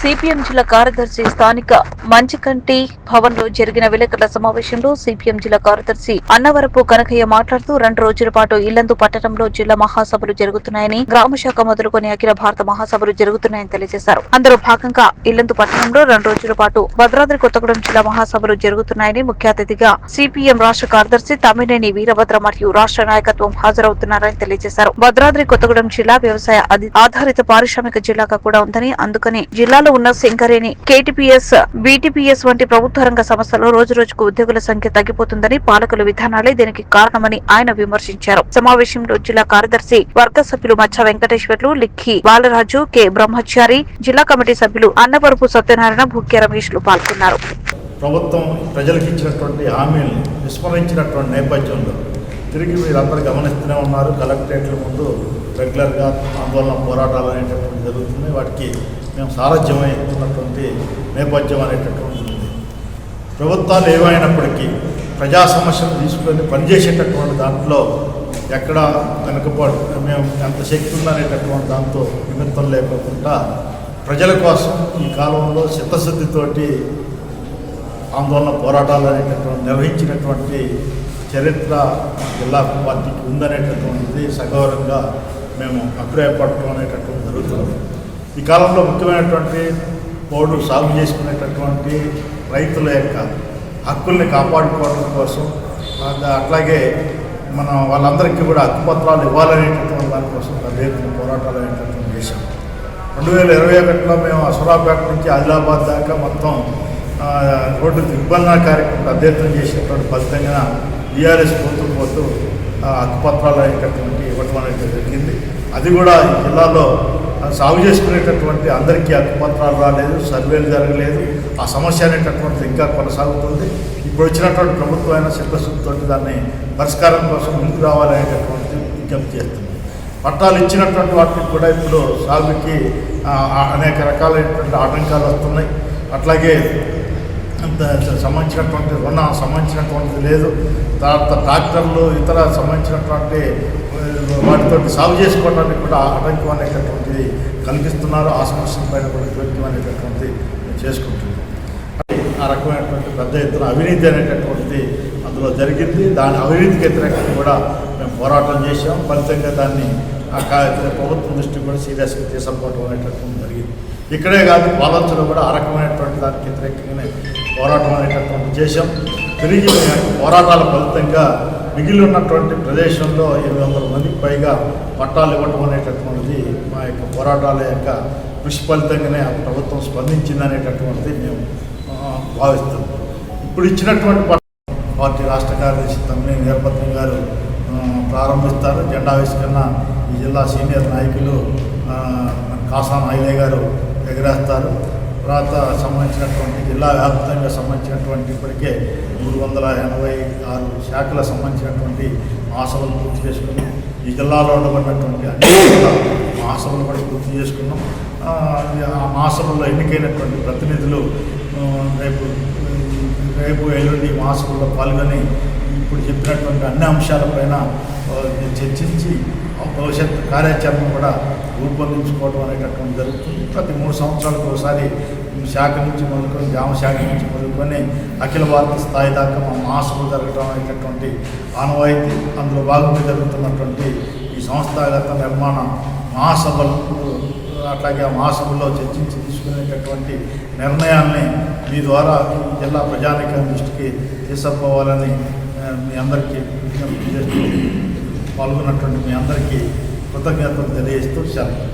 CPM జిల్లా కార్యదర్శి స్థానిక మంచికంటి భవన్లో జరిగిన విలేకరుల సమావేశంలో సిపిఎం జిల్లా కార్యదర్శి అన్నవరపు కనకయ్య మాట్లాడుతూ రెండు రోజుల పాటు ఇల్లందు పట్టణంలో జిల్లా మహాసభలు జరుగుతున్నాయని గ్రామ శాఖ మొదలుకొని అఖిల భారత మహాసభలు జరుగుతున్నాయని తెలియజేశారు. అందులో భాగంగా ఇల్లందు పట్టణంలో రెండు రోజుల పాటు భద్రాద్రి కొత్తగూడెం జిల్లా మహాసభలు జరుగుతున్నాయని ముఖ్య అతిథిగా సిపిఎం రాష్ట్ర కార్యదర్శి తమ్మినేని వీరభద్ర మరియు రాష్ట్ర నాయకత్వం హాజరవుతున్నారని తెలియజేశారు. భద్రాద్రి కొత్తగూడెం జిల్లా వ్యవసాయ ఆధారిత పారిశ్రామిక జిల్లాగా కూడా ఉందని అందుకని జిల్లాలో ఉన్న సింగరేణి కేటీపీఎస్ బీటీపీఎస్ వంటి ప్రభుత్వ రంగ సంస్థల్లో రోజు రోజుకు ఉద్యోగుల సంఖ్య తగ్గిపోతుందని పాలకుల విధానాలే దీనికి కారణమని ఆయన విమర్శించారు. సమావేశంలో జిల్లా కార్యదర్శి వర్గ సభ్యులు మచ్చ వెంకటేశ్వర్లు లిక్కి బాలరాజు కె. బ్రహ్మచారి జిల్లా కమిటీ సభ్యులు అన్నవరపు సత్యనారాయణ భూక్య రమేష్లు పాల్గొన్నారు. ప్రభుత్వం ప్రజలకు ఇచ్చినటువంటి హామీలను విస్మరించినటువంటి నేపథ్యంలో తిరిగి వీరందరూ గమనిస్తూనే ఉన్నారు. కలెక్టరేట్ల ముందు రెగ్యులర్గా ఆందోళన పోరాటాలు అనేటటువంటి జరుగుతున్నాయి. వాటికి మేము సారథ్యం ఉన్నటువంటి నేపథ్యం అనేటటువంటి ఉంది. ప్రభుత్వాలు ఏమైనప్పటికీ ప్రజా సమస్యలు తీసుకొని పనిచేసేటటువంటి దాంట్లో ఎక్కడ వెనుకబాటు మేము ఎంత శక్తి ఉందనేటటువంటి దాంతో నిమిత్తం లేకుండా ప్రజల కోసం ఈ కాలంలో చిత్తశుద్ధితోటి ఆందోళన పోరాటాలు అనేటటువంటి నిర్వహించినటువంటి చరిత్ర జిల్లా పార్టీకి ఉందనేటటువంటిది సగౌరవంగా మేము అభిప్రాయపడటం అనేటటువంటి జరుగుతుంది. ఈ కాలంలో ముఖ్యమైనటువంటి పోడు సాగు చేసుకునేటటువంటి రైతుల యొక్క హక్కుల్ని కాపాడుకోవడం కోసం అట్లాగే మన వాళ్ళందరికీ కూడా హక్కుపత్రాలు ఇవ్వాలనేటటువంటి దానికోసం పెద్ద ఎత్తున పోరాటాలు అనేటటువంటి చేశాం. రెండు వేల ఇరవై ఒకటిలో మేము అసరాపేట నుంచి ఆదిలాబాద్ దాకా మొత్తం రోడ్డు దిగ్బంధన కార్యక్రమం అధ్యయనం చేసినటువంటి ఫలితంగా బీఆర్ఎస్ పోతూ పోతూ ఆ, హక్కుపత్రాలు అనేటటువంటి ఇవ్వటం అనేది జరిగింది. అది కూడా ఈ జిల్లాలో సాగు చేసుకునేటటువంటి అందరికీ హక్కుపత్రాలు రాలేదు సర్వేలు జరగలేదు. ఆ సమస్య అనేటటువంటిది ఇంకా కొనసాగుతుంది. ఇప్పుడు వచ్చినటువంటి ప్రభుత్వమైన శిల్పశుద్ధితో దాన్ని పరిష్కారం కోసం ముందుకు రావాలనేటటువంటి విజ్ఞప్తి చేస్తుంది. పట్టాలు ఇచ్చినటువంటి వాటికి కూడా ఇప్పుడు సాగుకి అనేక రకాలైనటువంటి ఆటంకాలు వస్తున్నాయి. అట్లాగే సంబంధించినటువంటి రుణ సంబంధించినటువంటిది లేదు. తర్వాత ట్రాక్టర్లు ఇతర సంబంధించినటువంటి వాటితో వాటితోటి సాగు చేసుకోవడానికి కూడా ఆటంకం అనేటటువంటిది కల్పిస్తున్నారు. ఆ సమస్యల పైన కూడా జోక్యం అనేటటువంటిది చేసుకుంటుంది. ఆ రకమైనటువంటి పెద్ద ఎత్తున అవినీతి అనేటటువంటిది అందులో జరిగింది. దాని అవినీతికి వ్యతిరేకంగా కూడా మేము పోరాటం చేసాం ఫలితంగా దాన్ని ఆ ప్రభుత్వం దృష్టికి కూడా సీరియస్గా తీసుకోవడం అనేటటువంటి జరిగింది. ఇక్కడే కాదు పాలనలో కూడా ఆ రకమైనటువంటి దానికి వ్యతిరేకంగానే పోరాటం అనేటటువంటి చేశాం తిరిగి పోరాటాల ఫలితంగా మిగిలి ఉన్నటువంటి ప్రదేశంలో ఎనిమిది వందల మందికి పైగా పట్టాలు ఇవ్వటం అనేటటువంటిది మా యొక్క పోరాటాల యొక్క కృషి ఫలితంగానే ఆ ప్రభుత్వం స్పందించింది అనేటటువంటిది మేము భావిస్తాం ఇప్పుడు ఇచ్చినటువంటి పార్టీ రాష్ట్ర కార్యదర్శి తమ్మినేని వీరభద్రం గారు ప్రారంభిస్తారు. జెండా ఆవిష్కరణ ఈ జిల్లా సీనియర్ నాయకులు కాసా కాసాన్ గారు ఎగరేస్తారు. తర్వాత సంబంధించినటువంటి జిల్లా వ్యాప్తంగా సంబంధించినటువంటి ఇప్పటికే మూడు వందల ఎనభై ఆరు శాఖలకు సంబంధించినటువంటి మహాసభలు పూర్తి చేసుకుని ఈ జిల్లాలో ఉండబడినటువంటి అన్ని కూడా మహాసభలు కూడా పూర్తి చేసుకున్నాం. ఆ, మహాసభల్లో ఎన్నికైనటువంటి ప్రతినిధులు రేపు రేపు ఎల్లుండి మహాసభలో పాల్గొని ఇప్పుడు చెప్పినటువంటి అన్ని అంశాలపైన చర్చించి భవిష్యత్ కార్యాచరణ కూడా రూపొందించుకోవడం అనేటటువంటి జరుగుతుంది. ప్రతి మూడు సంవత్సరాలకు ఒకసారి శాఖ నుంచి మొదలుకొని గ్రామ శాఖ నుంచి మొదలుకొని అఖిల భారత స్థాయి దాకా మా మహాసభలు జరగడం అనేటటువంటి ఆనవాయితీ అందులో భాగంగా జరుగుతున్నటువంటి ఈ సంస్థాగత నిర్మాణ మహాసభలు అట్లాగే ఆ మహాసభలో చర్చించి తీసుకునేటటువంటి నిర్ణయాల్ని మీ ద్వారా జిల్లా ప్రజానికం దృష్టికి తీసుకుపోవాలని మీ అందరికీ విజ్ఞప్తి చేస్తూ పాల్గొన్నటువంటి మీ అందరికీ కృతజ్ఞతలు తెలియజేస్తూ సెలవు.